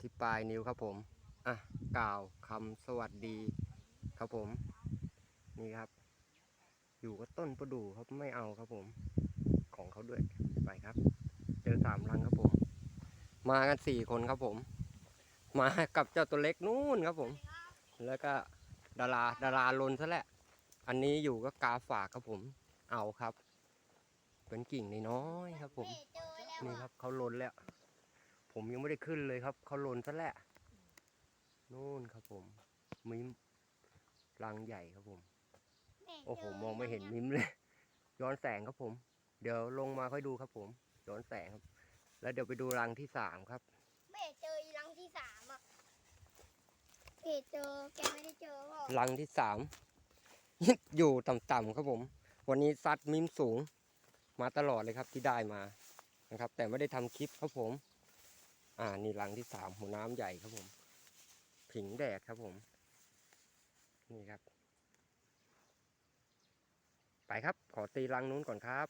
ที่ปลายนิ้วครับผม อะ กล่าวคำสวัสดีครับผม นี่ครับ อยู่กับต้นประดู่ครับไม่เอาครับผม ของเขาด้วย ไปครับ เจอสามรังครับผม มากันสี่คนครับผม มากับเจ้าตัวเล็กนู่นครับผม แล้วก็ดาราดาราลนซะแหละ อันนี้อยู่ก็กาฝากครับผม เอาครับ เป็นกิ่งน้อยๆครับผม นี่ครับเขาลนแล้ว ผมยังไม่ได้ขึ้นเลยครับ เขาลนซะแล้วนู่นครับผมมิมรังใหญ่ครับผม โอ้โหมองไม่เห็นมิมเลย ย้อนแสงครับผม เดี๋ยวลงมาค่อยดูครับผม ย้อนแสงครับ แล้วเดี๋ยวไปดูรังที่สามครับไม่เจออีรังที่สามอะเพจเจอแกไม่ได้เจอหรอกรังที่สามอยู่ต่ำๆครับผม วันนี้ซัดมิมสูง มาตลอดเลยครับที่ได้มานะครับ แต่ไม่ได้ทำคลิปครับผม อ่านี่รังที่สามหัวน้ำใหญ่ครับผม ผิงแดดครับผม นี่ครับ ไปครับ ขอตีรังนู้นก่อนครับ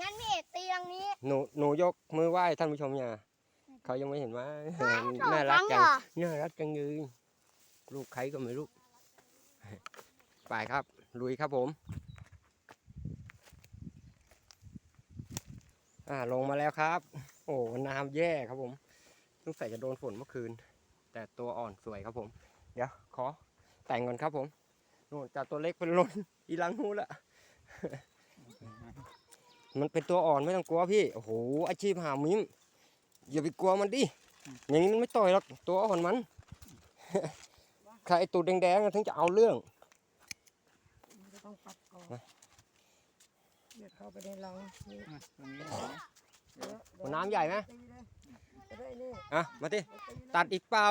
งั้นพี่เอกตีรังนี้ หนูหนูยกมือไหว้ท่านผู้ชมเนี่ยเขายังไม่เห็นว่าสน่าองรัรักงจัเหงรอน่ารักจังเลยลูกใครก็ไม่รู้ ไปครับ ลุยครับผม อ่าลงมาแล้วครับ โอ้น้ำแย่ครับผมต้องใส่จะโดนฝนเมื่อคืน แต่ตัวอ่อนสวยครับผม เดี๋ยวขอแต่งก่อนครับผมนู่นจากตัวเล็กเป็นล้นอีหลังหูละมันเป็นตัวอ่อนไม่ต้องกลัวพี่โอ้โหอาชีพหามิมอย่าไปกลัวมันดิอย่างนี้มันไม่ต่อยหรอกตัวอ่อนมันใครไอตูดแดงๆถึงจะเอาเรื่อง เดี๋ยวเข้าไปในรังนี่อะตรงนี้เห็นไหมเดี๋ยวเดี๋ยวน้ำใหญ่ไหมตีเลยจะได้นี่อะ มาดิเดี๋ยวตีเลยตัดอีกเปล่า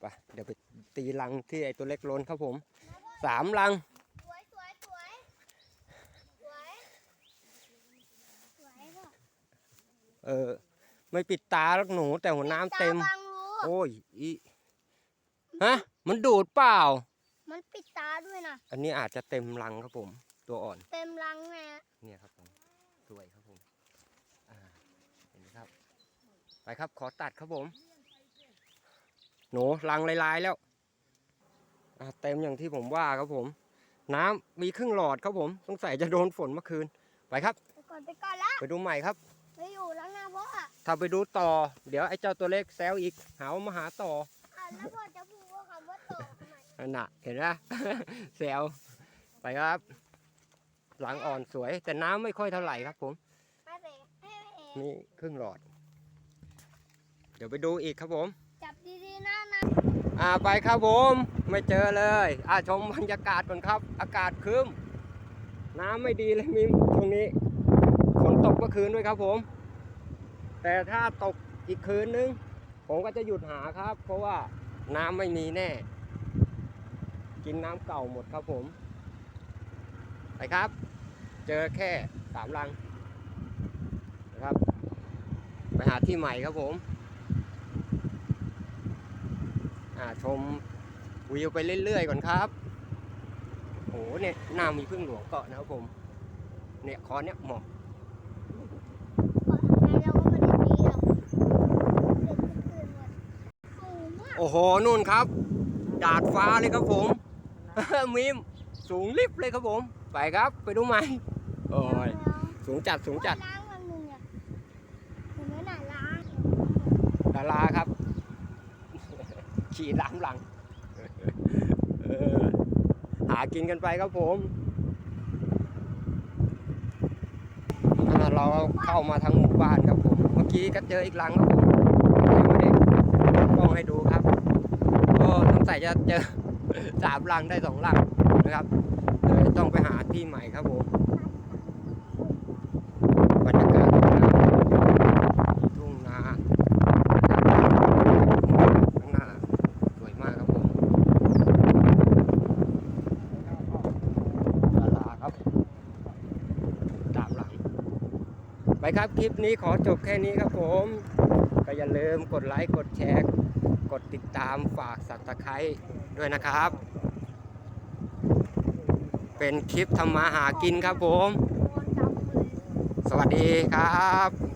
ไปเดี๋ยวไปตีรังที่ไอ้ตัวเล็กล้นครับผมสามรัง สวยสวยสวยสวยสวยก็เออ ไม่ปิดตาหรอกหนูแต่หัวน้ำเต็ม ตาบังรู้โอ้ยอีฮะ มันดูดเปล่า มันปิดตาด้วยนะ อันนี้อาจจะเต็มรังครับผม ตัวอ่อน เต็มรังแม่เนี่ยครับผมสวยครับผมอ่าเห็นไหมครับ ไปครับขอตัดครับผม หนูลังลายๆแล้วอ่าเต็มอย่างที่ผมว่าครับผม น้ำมีครึ่งหลอดครับผมสงสัยจะโดนฝนเมื่อคืนไปครับ ไปก่อนไปก่อนละไปดูใหม่ครับ ไปอยู่แล้วนะพ่ออะถ้าไปดูต่อ เดี๋ยวไอ้เจ้าตัวเล็กแซวอีก หาว่ามาหาต่อ อะแล้วพ่อจะพูด นั่นน่ะเห็นไหมแซวไปครับ หลังอ่อนสวย แต่น้ำไม่ค่อยเท่าไหร่ครับผมไม่เป็นไม่เป็นเองนี่ครึ่งหลอด เดี๋ยวไปดูอีกครับผม จับดีๆนะนะอ่าไปครับผม ไม่เจอเลย อ่าชมบรรยากาศก่อนครับ อากาศครึ้ม น้ำไม่ดีเลยมิมช่วงนี้ฝนตกเมื่อคืนด้วยครับผม แต่ถ้าตกอีกคืนนึง ผมก็จะหยุดหาครับ เพราะว่าน้ำไม่มีแน่ กินน้ำเก่าหมดครับผม ไปครับ เจอแค่สามลังนะครับ ไปหาที่ใหม่ครับผมอ่าชมวิวไปเรื่อยๆก่อนครับโอ้โหเนี่ยหน้ามีพึ่งหลวงเกาะนะครับผม เนี่ยคอเนี่ยเหมาะก่อนทำไมเราก็ไม่ได้ตีหรอกเด็กขึ้นๆหมดสูงมากโอ้โหนู่นครับ ดาดฟ้าเลยครับผม มิมสูงลิฟต์เลยครับผม ไปครับไปดูไหมโอ้ยสูงจัดสูงจัดล้างมันมึงอะเห็นไหมน่ะล้างดาราครับ ขี่ล้างหลังเออหากินกันไปครับผมเราเข้ามาทางหมู่บ้านครับผม เมื่อกี้ก็เจออีกหลังครับผมไม่ได้กล้องให้ดูครับ ก็สงสัยจะเจอ สามลังได้สองลังนะครับเลยต้องไปหาที่ใหม่ครับผมบรรยากาศทุ่งนาข้างหน้าสวยมากครับผมดาราครับตามหลังไปครับคลิปนี้ขอจบแค่นี้ครับผมก็อย่าลืมกดไลค์กดแชร์กดติดตามฝากสับตะไคร้ ด้วยนะครับ เป็นคลิปทำมาหากินครับผม สวัสดีครับ